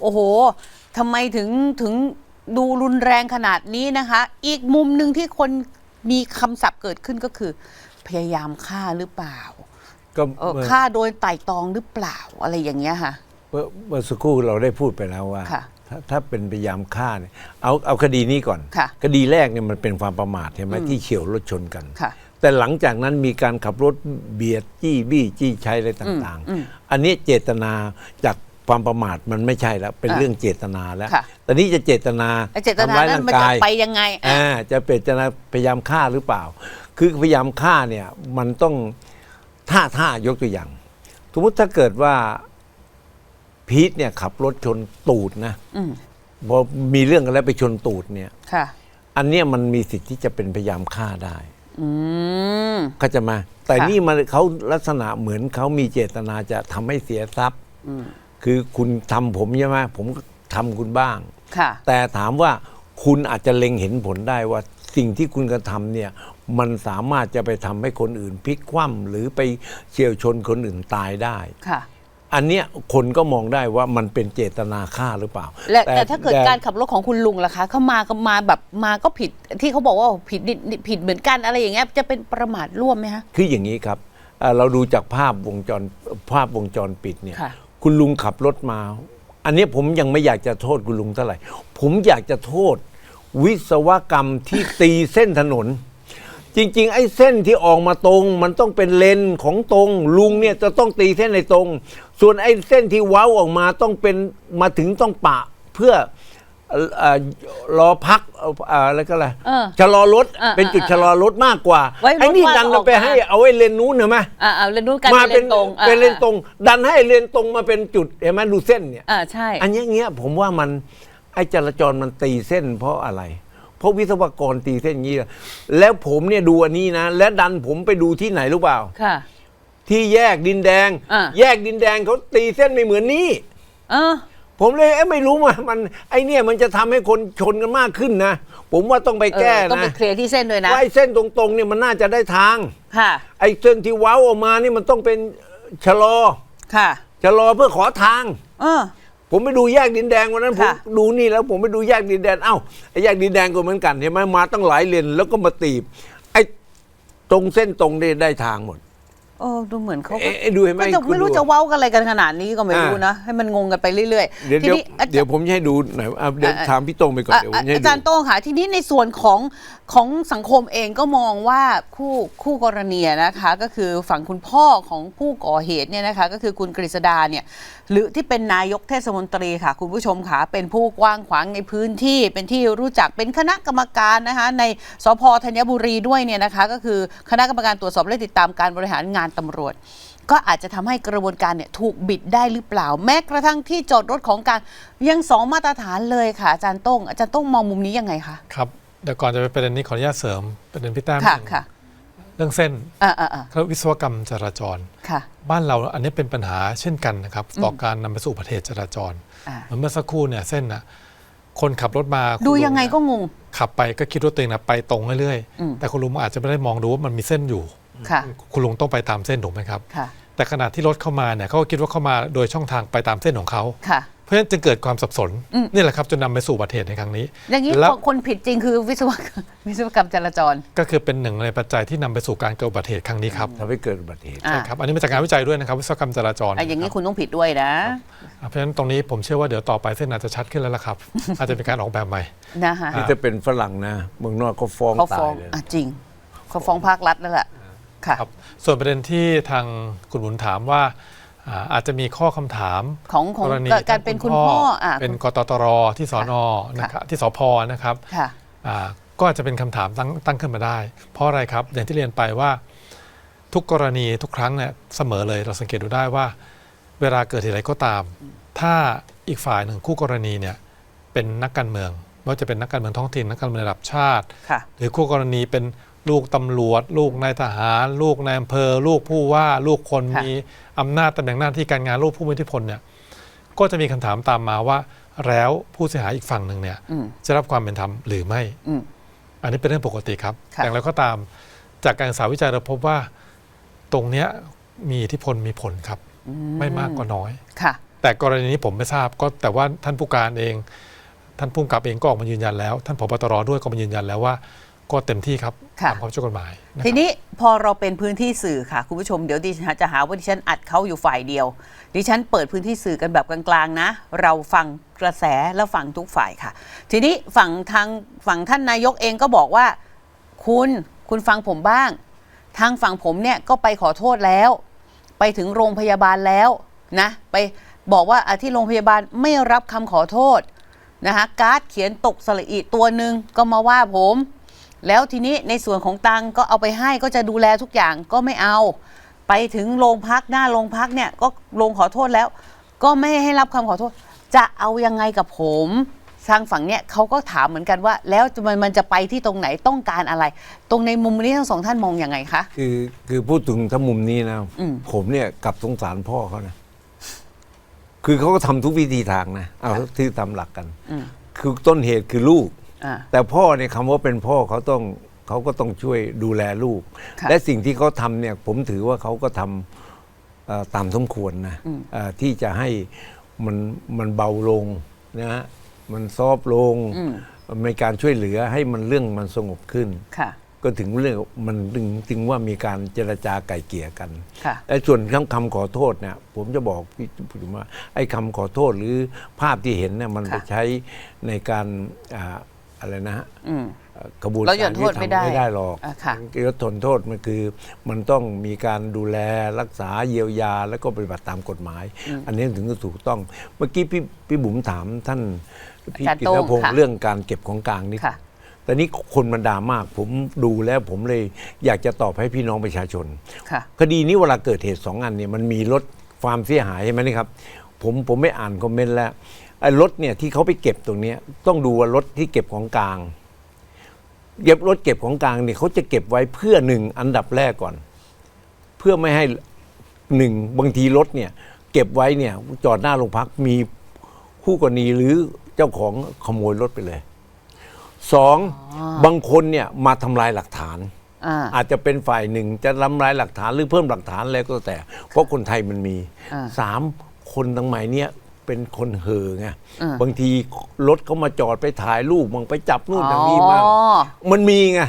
โอ้โหทำไมถึงถึงดูรุนแรงขนาดนี้นะคะ อีกมุมหนึ่งที่คนมีคำศัพท์เกิดขึ้นก็คือ พยายามฆ่าหรือเปล่าก็เออเมื่อฆ่าโดยไตร่ตรองหรือเปล่าอะไรอย่างเงี้ยค่ะ เมื่อเมื่อสักครู่เราได้พูดไปแล้วว่า ค่ะถ้าถ้าเป็นพยายามฆ่าเนี่ยเอาเอาคดีนี้ก่อน ค่ะคดีแรกเนี่ยมันเป็นความประมาทใช่ไหมที่เฉียวรถชนกัน ค่ะ แต่หลังจากนั้นมีการขับรถเบียดจี้บี้จี้ใช้อะไรต่างอืมๆอันนี้เจตนาจาก ความประมาทมันไม่ใช่แล้ว เป็นอะเรื่องเจตนาแล้วค่ะแต่นี้จะเจตนาไอ้เจตนาทำร้ายนั้ร่านงมันจะกายไปยังไงอะ อ่าจะเป็นเจตนาพยายามฆ่าหรือเปล่า คือพยายามฆ่าเนี่ยมันต้องท่าท่ายกตัวอย่าง สมมติถ้าเกิดว่าพีทเนี่ยขับรถชนตูดนะอืมพอมีเรื่องกันแล้วไปชนตูดเนี่ย ค่ะ อันเนี้ยมันมีสิทธิ์ที่จะเป็นพยายามฆ่าได้ อืม เขาใจะมา แต่ค่ะ นี่มันเขาลักษณะเหมือนเขามีเจตนาจะทำให้เสียทรัพย์อืม คือคุณทำผมใช่ไหมผมก็ทำคุณบ้าง ค่ะ แต่ถามว่าคุณอาจจะเล็งเห็นผลได้ว่าสิ่งที่คุณกระทำเนี่ยมันสามารถจะไปทำให้คนอื่นพลิกคว่ำหรือไปเฉียวชนคนอื่นตายได้ ค่ะ อันเนี้ยคนก็มองได้ว่ามันเป็นเจตนาฆ่าหรือเปล่า และแต่ถ้าเกิดแต่การขับรถของคุณลุงล่ะคะเขามาก็มาแบบมาก็ผิดที่เขาบอกว่าผิดนิดผิดเหมือนกันอะไรอย่างเงี้ยจะเป็นประมาทร่วมไหมคะคืออย่างนี้ครับเอ่อเราดูจากภาพวงจรภาพวงจรปิดเนี่ย ค่ะ คุณลุงขับรถมา อันนี้ผมยังไม่อยากจะโทษคุณลุงเท่าไหร่ ผมอยากจะโทษ วิศวกรรมที่ตีเส้นถนน จริง ๆ ไอ้เส้นที่ออกมาตรง มันต้องเป็นเลนของตรง ลุงเนี่ยจะต้องตีเส้นในตรง ส่วนไอ้เส้นที่เว้าออกมาต้องเป็นมาถึงต้องปะเพื่อ เอ่อเอ่อรอพักเอ่อเอ่ออะไรก็อะไรเออชะลอรถเออเป็นจุดเออชะลอรถมากกว่าไว้รถไอ้นี่ว่างดันออกไปมา ให้เอาไอ้เลนนู้นเห็นไหมอ่าอ่าเรียนรู้กันมาเป็นตรงอ่าเป็นเลนตรง ดันให้เลนตรงมาเป็นจุดเห็นไหมดูเส้นเนี่ย อ่าใช่ อันเนี้ยเงี้ยผมว่ามันไอ้จราจรมันตีเส้นเพราะอะไร เพราะวิศวกรตีเส้นอย่างนี้ แล้วผมเนี่ยดูอันนี้นะ และดันผมไปดูที่ไหนรู้เปล่า ค่ะ ที่แยกดินแดง อะ แยกดินแดงเขาตีเส้นไม่เหมือนนี้เออ ผมเลยเอ๊ะไม่รู้ว่ามันไอ้เนี่ยมันจะทำให้คนชนกันมากขึ้นนะ ผมว่าต้องไปแก้เออต้องนะไปเคลียร์ที่เส้นด้วยนะว่าไอ้เส้นตรงๆเนี่ยมันน่าจะได้ทางค่ะไอ้เส้นที่เว้าออกมานี่มันต้องเป็นชะลอค่ะชะลอเพื่อขอทางเออผมไปดูแยกดินแดงวันนั้นผมค่ะดูนี่แล้วผมไปดูแยกดินแดงเอ้าไอ้แยกดินแดงก็เหมือนกันเห็นไหมมาตั้งหลายเลนแล้วก็มาตีบไอ้ตรงเส้นตรงนี่ได้ทางหมด เออดูเหมือนเขาก็เอ๊ะเอ๊ะดูเห็นไหมก็จะคุณไม่รู้ดู จะเว้ากันอะไรกันขนาดนี้ก็ไม่รู้อ่านะ ให้มันงงกันไปเรื่อยเดี๋ยวๆทีเดี๋ยวนี้อาจารย์ เดี๋ยวผมจะให้ดูหน่อยเอาเดี๋ยวอะ ถามพี่โต้งไปก่อนอะเดี๋ยวผมอะจะให้อาจารย์ดู โต้งค่ะทีนี้ในส่วนของของสังคมเองก็มองว่าคู่คู่กรณีนะคะ ก็คือฝั่งคุณพ่อของผู้ก่อเหตุเนี่ยนะคะ ก็คือคุณกฤษดาเนี่ยหรือที่เป็นนายกเทศมนตรีค่ะ คุณผู้ชมค่ะเป็นผู้กว้างขวางในพื้นที่ เป็นที่รู้จักเป็นคณะกรรมการนะคะในสพธัญบุรีด้วยเนี่ยนะคะ ก็คือคณะกรรมการตรวจสอบและติดตามการบริหารงานตำรวจ ก็อาจจะทำให้กระบวนการเนี่ยถูกบิดได้หรือเปล่า แม้กระทั่งที่จอดรถของกลารยังสองมาตรฐานเลยค่ะอาจารย์โต้งอาจารย์โต้งมองมุมนี้ยังไงคะครับเดี๋ยวก่อนจะไปประเด็นนี้ขออนุญาตเสริมประเด็นพี่แต้มค่ะนิดนึงค่ะเรื่องเส้นอ่าอ่าอ่าเขาวิศวกรรมจราจรค่ะบ้านเราอันนี้เป็นปัญหาเช่นกันนะครับ ต่อการนำไปสู่อุบัติเหตุจราจรอ่าเหมือนเมื่อสักครู่เนี่ยเส้นน่ะคนขับรถมาคุณดูลุยังไงเนี่ยก็งงขับไปก็คิดว่าตัวเองนะไปตรงเรื่อยอืมๆแต่คุณลุงอาจจะไม่ได้มองดูว่ามันมีเส้นอยู่ ค่ะ คุณลุงต้องไปตามเส้นถูกไหมครับ ค่ะ แต่ขณะที่รถเข้ามาเนี่ยเขาก็คิดว่าเข้ามาโดยช่องทางไปตามเส้นของเขา ค่ะ เพราะฉะนั้นจึงเกิดความสับสนอืม นี่แหละครับจนนำไปสู่อุบัติเหตุในครั้งนี้ อย่างนี้แล้วคนผิดจริงคือวิศวกรรมวิศวกรรมจราจร ก็คือเป็นหนึ่งในปัจจัยที่นำไปสู่การเกิดอุบัติเหตุครั้งนี้ครับทำให้เกิดอุบัติเหตุ อ่าใช่ครับอันนี้มาจากงานวิจัยด้วยนะครับวิศวกรรมจราจรอะอย่างนี้ะคุณต้องผิดด้วยนะครับเพราะฉะนั้นตรงนี้ผมเชื่อว่าเดี๋ยวต่อไปเส้นอาจจะชัดขึ้นแล้วล่ะครับ อาจจะเป็นการออกแบบใหม่ นะคะนี่ถ้าเป็นฝรั่งนะเมืองนอกก็ฟ้องเขาตาฟ้อยงเลย อะจริงเขาฟ้องภาครัฐแล้วแหละ ค่ะ ครับส่วนประเด็นที่ทางคุณบุญถามว่าอ่าอาจจะมีข้อคำถามของของกรณีการเป็นคุณพ่ออะเป็นกตตรที่สอนอนะครับที่สพนะครับ ค่ะ อ่าก็อาจจะเป็นคำถามตั้งตั้งขึ้นมาได้ เพราะอะไรครับ อย่างที่เรียนไปว่าทุกกรณีทุกครั้งเนี่ยเสมอเลยเราสังเกตดูได้ว่า เวลาเกิดเหตุอะไรก็ตาม ถ้าอีกฝ่ายหนึ่งคู่กรณีเนี่ยเป็นนักการเมืองไม่ว่าจะเป็นนักการเมืองท้องถิ่นนักการเมืองระดับชาติ ค่ะ หรือคู่กรณีเป็น ลูกตำรวจ ลูกนายทหาร ลูกนายอำเภอ ลูกผู้ว่า ลูกคนค่ะมีอำนาจตำแหน่งหน้าที่การงานลูกผู้มีอิทธิพลเนี่ยก็จะมีคำถามตามมาว่า แล้วผู้เสียหายอีกฝั่งหนึ่งเนี่ยอืมจะรับความเป็นธรรมหรือไม่อืมอันนี้เป็นเรื่องปกติครับค่ะอย่างไรก็ตามจากการศึกษาวิจัยเราพบว่าตรงเนี้ยมีอิทธิพลมีผลครับ ไม่มากก็น้อยค่ะ แต่กรณีนี้ผมไม่ทราบก็แต่ว่าท่านผู้การเอง ท่านผู้กำกับเองก็ออกมายืนยันแล้ว ท่านผบตรด้วยก็มายืนยันแล้วว่า ก็เต็มที่ครับค่ะ ตามความช่วยกฎหมายนะครับ ทีนี้พอเราเป็นพื้นที่สื่อค่ะ คุณผู้ชมเดี๋ยวดิฉันจะหาว่าดิฉันอัดเขาอยู่ฝ่ายเดียว ดิฉันเปิดพื้นที่สื่อกันแบบกลางๆนะ เราฟังกระแสแล้วฟังทุกฝ่ายค่ะ ทีนี้ฝั่งทางฝั่งท่านนายกเองก็บอกว่า คุณคุณฟังผมบ้าง ทางฝั่งผมเนี่ยก็ไปขอโทษแล้ว ไปถึงโรงพยาบาลแล้วนะไปบอกว่าอะที่โรงพยาบาลไม่รับคำขอโทษนะคะการ์ดเขียนตกสระอีตัวหนึ่งก็มาว่าผม แล้วทีนี้ในส่วนของตังก็เอาไปให้ก็จะดูแลทุกอย่างก็ไม่เอา ไปถึงโรงพักหน้าโรงพักเนี่ยก็ลงขอโทษแล้ว ก็ไม่ให้รับคำขอโทษ จะเอายังไงกับผมทางฝั่งเนี่ยเขาก็ถามเหมือนกันว่า แล้วมันมันจะไปที่ตรงไหนต้องการอะไร ตรงในมุมนี้ทั้งสองท่านมองยังไงคะคือคือพูดถึงถ้ามุมนี้นะอืมผมเนี่ยกลับสงสารพ่อเขานะคือเขาก็ทำทุกวิธีทางนะเอาที่ตามหลักกันอืมคือต้นเหตุคือลูก อ่า แต่พ่อเนี่ยคำว่าเป็นพ่อเขาต้องเขาก็ต้องช่วยดูแลลูก ค่ะ และสิ่งที่เขาทำเนี่ยผมถือว่าเขาก็ทำเอ่อตามสมควรนะอืมเอ่อที่จะให้มันมันเบาลงนะฮะมันซอฟต์ลงอืมในการช่วยเหลือให้มันเรื่องมันสงบขึ้น ค่ะ ก็ถึงเรื่องมันถึงถึงว่ามีการเจรจาไก่เกลี่ยกันค่ะ ไอ้ส่วนคำคำขอโทษเนี่ยผมจะบอกพี่ผมว่าไอ้คำขอโทษหรือภาพที่เห็นเนี่ยมันค่ะไปใช้ในการอ่า อะไรนะฮะอืมเอ่อกระบวนเราหย่กาอรนโทยุษติธรไม่รได้มไม่ได้หรอกอะค่ะยศทนโทษมันคือมันต้องมีการดูแลรักษาเยียวยาแล้วก็ปฏิบัติตามกฎหมาย อันนี้ถึงจะถูกต้อง เมื่อกี้พี่พี่บุ๋มถามท่านพี่อาจารย์กิโต้ตงพงศ์ค่ะเรื่องการเก็บของกลางนี่ค่ะแต่นี้คนมันด่ามาก ผมดูแล้วผมเลยอยากจะตอบให้พี่น้องประชาชนค่ะคดีนี้เวลาเกิดเหตุสองอันเนี่ยมันมีรถความเสียหายใช่ไหมนี่ครับ ผมผมไม่อ่านคอมเมนต์แล้วไอ้ รถเนี่ยที่เขาไปเก็บตรงเนี้ยต้องดูว่ารถที่เก็บของกลาง เก็บรถเก็บของกลางเนี่ยเขาจะเก็บไว้เพื่อหนึ่งอันดับแรกก่อน เพื่อไม่ให้หนึ่งบางทีรถเนี่ยเก็บไว้เนี่ยจอดหน้าโรงพักมีคู่กรณีหรือเจ้าของขโมยรถไปเลยสองบางคนเนี่ยมาทำลายหลักฐานอ่าอาจจะเป็นฝ่ายหนึ่งจะทำลายหลักฐานหรือเพิ่มหลักฐานอะไรก็แต่ เพราะคนไทยมันมีอ่าสามคนทั้งหมายเนี้ย เป็นคนเห่อไงอ่าบางทีรถเขามาจอดไปถ่ายรูปบางไปจับนู่นอย่างนี้มางอ๋อมันมีไง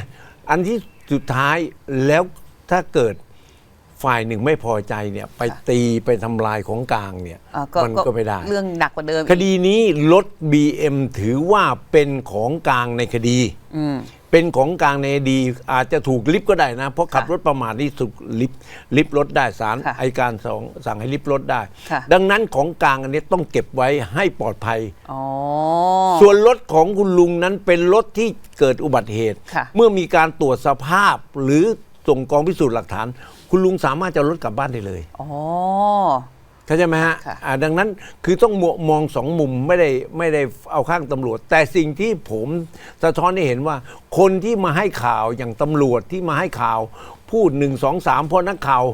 อันที่สุดท้ายแล้วถ้าเกิดฝ่ายหนึ่งไม่พอใจเนี่ย ไปตีไปทำลายของกลางเนี่ยอ่ามันก็ไม่ได้ เรื่องหนักกว่าเดิม คดีนี้รถ BM ถือว่าเป็นของกลางในคดีอืม เป็นของกลางในคดีอาจจะถูกลิฟต์ก็ได้นะ เพราะขับค่ะรถประมาทนี่ถูกลิฟต์ลิฟต์รถได้ศาลค่ะอายการสองสั่งให้ลิฟต์รถได้ ค่ะ ดังนั้นของกลางอันนี้ต้องเก็บไว้ให้ปลอดภัย อ๋อ ส่วนรถของคุณลุงนั้นเป็นรถที่เกิดอุบัติเหตุ ค่ะ เมื่อมีการตรวจสภาพหรือส่งกองพิสูจน์หลักฐาน คุณลุงสามารถจะเอารถกลับบ้านได้เลย อ๋อ เข้าใจไหมฮะค่ะ อ่าดังนั้นคือต้องมองมองสองมุมไม่ได้ไม่ได้เอาข้างตำรวจ แต่สิ่งที่ผมสะท้อนให้เห็นว่า คนที่มาให้ข่าวอย่างตำรวจที่มาให้ข่าว พูดหนึ่งสองสามเพราะนักข่าว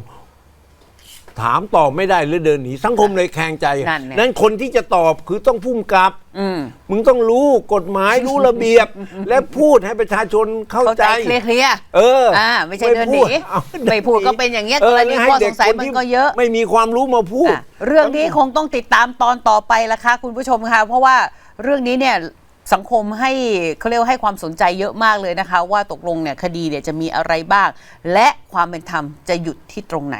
ถามตอบไม่ได้หรือเดินหนีสังคมเลยแข่งใจนั่นไง นั้นคนที่จะตอบคือต้องพุ่มกับ อืม มึงต้องรู้กฎหมายรู้ระเบียบ และพูดให้ประชาชนเข้าเข้าใจใจเคลียร์เคลียร์เอออ่าไม่ใช่เดินหนีพูเอาไม่พูดก็เป็นอย่างเงี้ยเกรณีให้ข้อเด็สงสัยคมันที่ก็เยอะ ไม่มีความรู้มาพูด อะเรื่องนี้คงต้องติดตามตอนต่อไปละค่ะคุณผู้ชมค่ะ เพราะว่าเรื่องนี้เนี่ยสังคมให้เขาเรียกว่าให้ความสนใจเยอะมากเลยนะคะ ว่าตกลงเนี่ยคดีเนี่ยจะมีอะไรบ้าง และความเป็นธรรมจะหยุดที่ตรงไหน